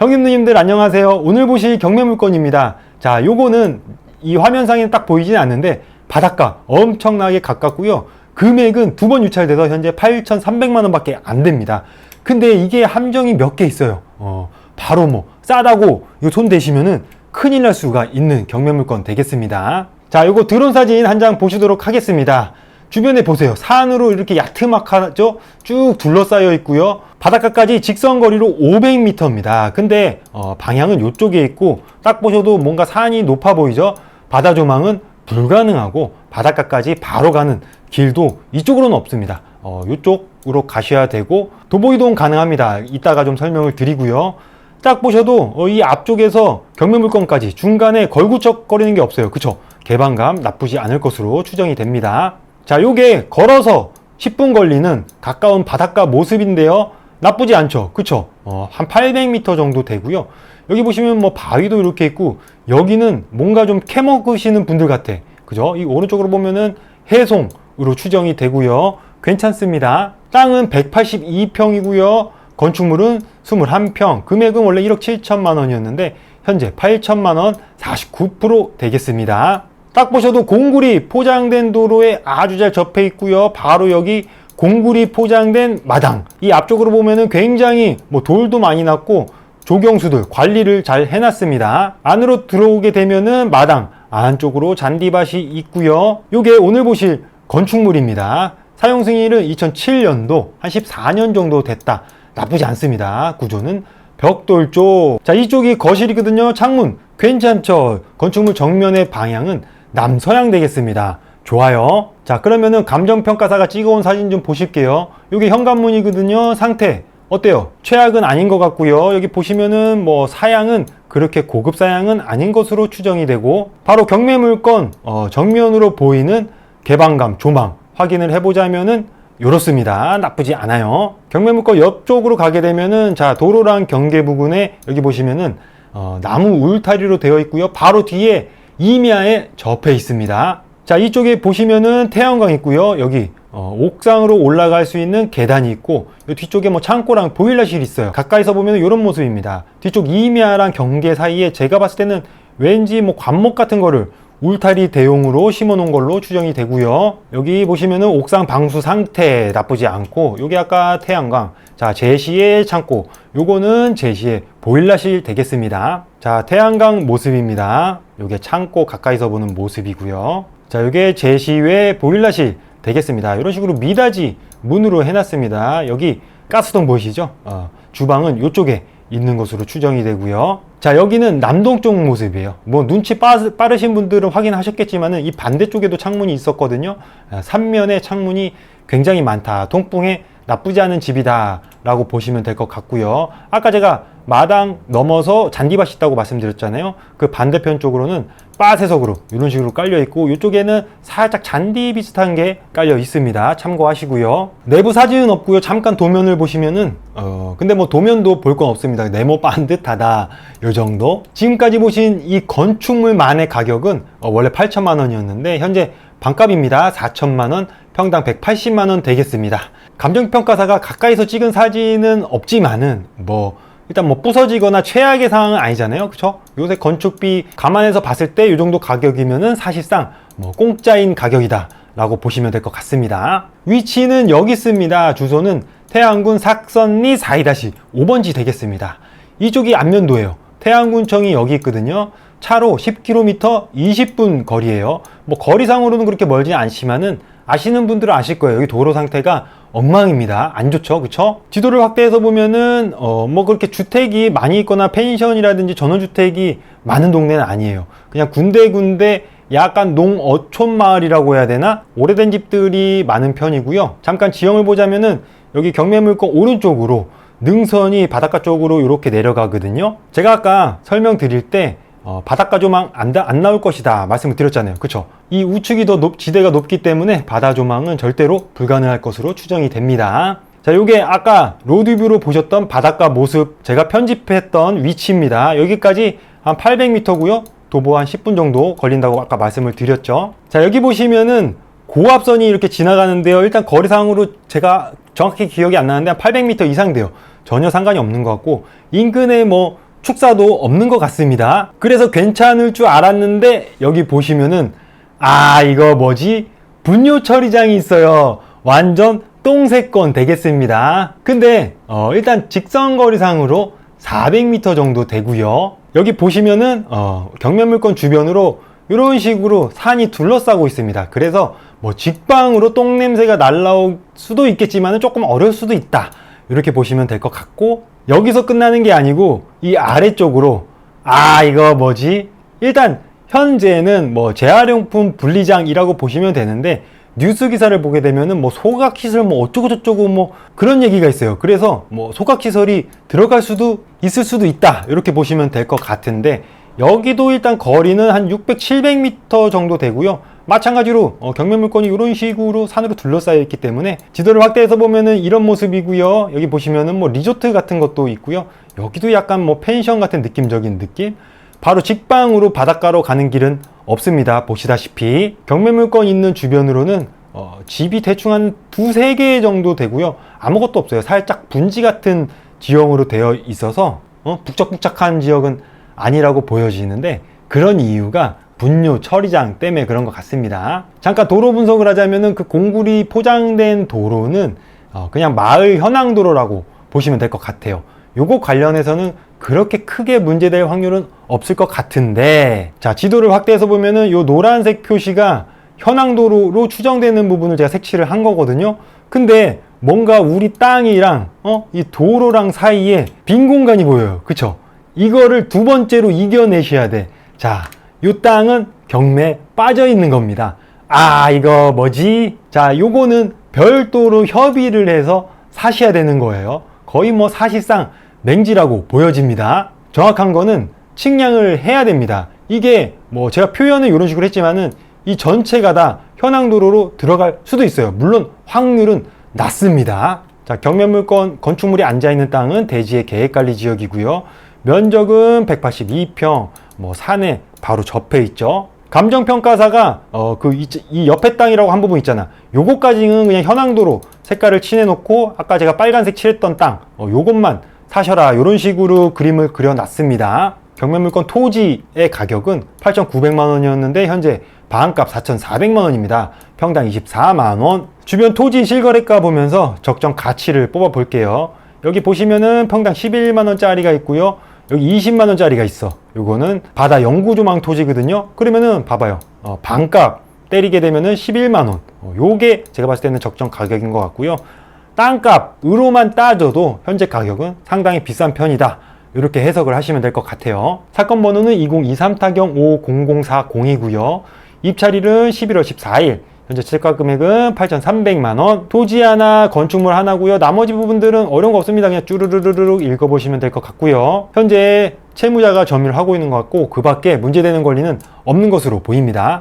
형님 누님들 안녕하세요. 오늘 보실 경매 물건입니다. 자, 요거는 이 화면상에 딱 보이진 않는데 바닷가 엄청나게 가깝고요. 금액은 두 번 유찰돼서 현재 8,300만 원 밖에 안 됩니다. 근데 이게 함정이 몇 개 있어요. 어, 바로 뭐 싸다고 이거 손 대시면은 큰일 날 수가 있는 경매 물건 되겠습니다. 자, 요거 드론 사진 한 장 보시도록 하겠습니다. 주변에 보세요. 산으로 이렇게 야트막하죠? 쭉 둘러싸여 있고요. 바닷가까지 직선 거리로 500m입니다. 근데 어, 방향은 이쪽에 있고 딱 보셔도 뭔가 산이 높아 보이죠? 바다 조망은 불가능하고 바닷가까지 바로 가는 길도 이쪽으로는 없습니다. 어, 이쪽으로 가셔야 되고 도보 이동 가능합니다. 이따가 좀 설명을 드리고요. 딱 보셔도 어, 이 앞쪽에서 경매 물건까지 중간에 걸구적거리는 게 없어요. 그쵸? 개방감 나쁘지 않을 것으로 추정이 됩니다. 자, 요게 걸어서 10분 걸리는 가까운 바닷가 모습인데요. 나쁘지 않죠. 그쵸? 어, 한 800m 정도 되고요. 여기 보시면 뭐 바위도 이렇게 있고 여기는 뭔가 좀 캐먹으시는 분들 같아. 그죠? 이 오른쪽으로 보면은 해송으로 추정이 되고요. 괜찮습니다. 땅은 182평이고요. 건축물은 21평. 금액은 원래 1억 7천만 원이었는데 현재 8천만 원 49% 되겠습니다. 딱 보셔도 공구리 포장된 도로에 아주 잘 접해 있고요. 바로 여기 공구리 포장된 마당. 이 앞쪽으로 보면은 굉장히 뭐 돌도 많이 났고 조경수들 관리를 잘 해놨습니다. 안으로 들어오게 되면은 마당 안쪽으로 잔디밭이 있고요. 요게 오늘 보실 건축물입니다. 사용 승인은 2007년도 한 14년 정도 됐다. 나쁘지 않습니다. 구조는 벽돌 쪽. 자, 이쪽이 거실이거든요. 창문. 괜찮죠? 건축물 정면의 방향은 남서양 되겠습니다. 좋아요. 자, 그러면은 감정평가사가 찍어온 사진 좀 보실게요. 이게 현관문이거든요. 상태. 어때요? 최악은 아닌 것 같고요. 여기 보시면은 뭐 사양은 그렇게 고급 사양은 아닌 것으로 추정이 되고 바로 경매 물건 어, 정면으로 보이는 개방감, 조망 확인을 해보자면은 이렇습니다. 나쁘지 않아요. 경매 물건 옆쪽으로 가게 되면은 자 도로랑 경계 부근에 여기 보시면은 어, 나무 울타리로 되어 있고요. 바로 뒤에 이미아에 접해 있습니다. 자 이쪽에 보시면은 태양광 있고요. 여기 어, 옥상으로 올라갈 수 있는 계단이 있고 이 뒤쪽에 뭐 창고랑 보일러실 있어요. 가까이서 보면 이런 모습입니다. 뒤쪽 이미아랑 경계 사이에 제가 봤을 때는 왠지 뭐 관목 같은 거를 울타리 대용으로 심어 놓은 걸로 추정이 되고요. 여기 보시면은 옥상 방수 상태 나쁘지 않고 여기 아까 태양광 자 제시의 창고 요거는 제시의 보일러실 되겠습니다. 자 태양광 모습입니다. 요게 창고 가까이서 보는 모습이고요. 자 요게 제시의 보일러실 되겠습니다. 이런 식으로 미닫이 문으로 해놨습니다. 여기 가스통 보이시죠? 어, 주방은 이쪽에 있는 것으로 추정이 되고요. 자 여기는 남동쪽 모습이에요. 뭐 눈치 빠, 빠르신 분들은 확인하셨겠지만은 이 반대쪽에도 창문이 있었거든요. 아, 삼면에 창문이 굉장히 많다. 통풍에 나쁘지 않은 집이다 라고 보시면 될 것 같고요. 아까 제가 마당 넘어서 잔디밭이 있다고 말씀드렸잖아요. 그 반대편 쪽으로는 빠세석으로 이런 식으로 깔려 있고 이쪽에는 살짝 잔디 비슷한 게 깔려 있습니다. 참고하시고요. 내부 사진은 없고요. 잠깐 도면을 보시면은 어 근데 뭐 도면도 볼 건 없습니다. 네모 반듯하다 요 정도. 지금까지 보신 이 건축물만의 가격은 어 원래 8천만 원이었는데 현재 반값입니다. 4천만 원, 평당 180만 원 되겠습니다. 감정평가사가 가까이서 찍은 사진은 없지만은 뭐 일단 뭐 부서지거나 최악의 상황은 아니잖아요. 그쵸? 요새 건축비 감안해서 봤을 때 이 정도 가격이면은 사실상 뭐 공짜인 가격이다 라고 보시면 될 것 같습니다. 위치는 여기 있습니다. 주소는 태안군 삭선리 4-5번지 되겠습니다. 이쪽이 안면도예요. 태안군청이 여기 있거든요. 차로 10km 20분 거리예요. 뭐 거리상으로는 그렇게 멀지 않지만은 아시는 분들은 아실 거예요. 여기 도로 상태가 엉망입니다. 안 좋죠, 그쵸? 지도를 확대해서 보면은 어 뭐 그렇게 주택이 많이 있거나 펜션이라든지 전원주택이 많은 동네는 아니에요. 그냥 군데군데 약간 농어촌 마을이라고 해야 되나? 오래된 집들이 많은 편이고요. 잠깐 지형을 보자면은 여기 경매물건 오른쪽으로 능선이 바닷가 쪽으로 이렇게 내려가거든요. 제가 아까 설명드릴 때 어, 바닷가 조망 안, 다- 안 나올 것이다 말씀을 드렸잖아요. 그쵸? 이 우측이 더 높, 지대가 높기 때문에 바다 조망은 절대로 불가능할 것으로 추정이 됩니다. 자, 요게 아까 로드뷰로 보셨던 바닷가 모습 제가 편집했던 위치입니다. 여기까지 한 800m고요. 도보 한 10분 정도 걸린다고 아까 말씀을 드렸죠. 자, 여기 보시면은 고압선이 이렇게 지나가는데요. 일단 거리상으로 제가 정확히 기억이 안 나는데 한 800m 이상 돼요. 전혀 상관이 없는 것 같고 인근에 뭐 축사도 없는 것 같습니다. 그래서 괜찮을 줄 알았는데 여기 보시면은 아 이거 뭐지 분뇨 처리장이 있어요. 완전 똥세건 되겠습니다. 근데 어, 일단 직선 거리상으로 400m 정도 되고요. 여기 보시면은 어, 경매물건 주변으로 이런 식으로 산이 둘러싸고 있습니다. 그래서 뭐 직방으로 똥 냄새가 날라올 수도 있겠지만 조금 어려울 수도 있다. 이렇게 보시면 될 것 같고 여기서 끝나는 게 아니고 이 아래쪽으로 아 이거 뭐지? 일단 현재는 뭐 재활용품 분리장이라고 보시면 되는데 뉴스 기사를 보게 되면은 뭐 소각 시설 뭐 어쩌고 저쩌고 뭐 그런 얘기가 있어요. 그래서 뭐 소각 시설이 들어갈 수도 있을 수도 있다. 이렇게 보시면 될 것 같은데 여기도 일단 거리는 한 600, 700m 정도 되고요. 마찬가지로 어, 경매 물건이 이런 식으로 산으로 둘러싸여 있기 때문에 지도를 확대해서 보면은 이런 모습이고요. 여기 보시면은 뭐 리조트 같은 것도 있고요. 여기도 약간 뭐 펜션 같은 느낌적인 느낌. 바로 직방으로 바닷가로 가는 길은 없습니다. 보시다시피 경매 물건 있는 주변으로는 어, 집이 대충 한 두세 개 정도 되고요. 아무것도 없어요. 살짝 분지 같은 지형으로 되어 있어서 어, 북적북적한 지역은 아니라고 보여지는데 그런 이유가 분뇨 처리장 때문에 그런 것 같습니다. 잠깐 도로 분석을 하자면은 그 공구리 포장된 도로는 어, 그냥 마을 현황 도로라고 보시면 될 것 같아요. 요거 관련해서는 그렇게 크게 문제될 확률은 없을 것 같은데 자 지도를 확대해서 보면은 요 노란색 표시가 현황 도로로 추정되는 부분을 제가 색칠을 한 거거든요 근데 뭔가 우리 땅이랑 어? 이 도로랑 사이에 빈 공간이 보여요 그쵸 이거를 두 번째로 이겨내셔야 돼 자 요 땅은 경매에 빠져 있는 겁니다 아 이거 뭐지 자 요거는 별도로 협의를 해서 사셔야 되는 거예요 거의 뭐 사실상 맹지라고 보여집니다. 정확한 거는 측량을 해야 됩니다. 이게 뭐 제가 표현을 이런 식으로 했지만은 이 전체가 다 현황 도로로 들어갈 수도 있어요. 물론 확률은 낮습니다. 자, 경매물건 건축물이 앉아 있는 땅은 대지의 계획 관리 지역이고요. 면적은 182평, 뭐 산에 바로 접해 있죠. 감정평가사가 어그이 옆에 땅이라고 한 부분 있잖아. 요거까지는 그냥 현황도로 색깔을 칠해놓고 아까 제가 빨간색 칠했던 땅, 어, 요것만 사셔라 이런 식으로 그림을 그려놨습니다. 경매물건 토지의 가격은 8,900만 원이었는데 현재 반값 4,400만 원입니다. 평당 24만 원. 주변 토지 실거래가 보면서 적정 가치를 뽑아 볼게요. 여기 보시면은 평당 11만 원짜리가 있고요. 여기 20만 원짜리가 있어. 요거는 바다 영구조망 토지거든요. 그러면은 봐봐요. 어, 반값 때리게 되면은 11만 원. 어, 요게 제가 봤을 때는 적정 가격인 것 같고요. 땅값으로만 따져도 현재 가격은 상당히 비싼 편이다. 이렇게 해석을 하시면 될 것 같아요. 사건 번호는 2023타경 500402고요. 입찰일은 11월 14일. 현재 채가 금액은 8,300만 원. 토지 하나, 건축물 하나고요. 나머지 부분들은 어려운 거 없습니다. 그냥 쭈르르르르 읽어보시면 될 것 같고요. 현재 채무자가 점유를 하고 있는 것 같고 그 밖에 문제되는 권리는 없는 것으로 보입니다.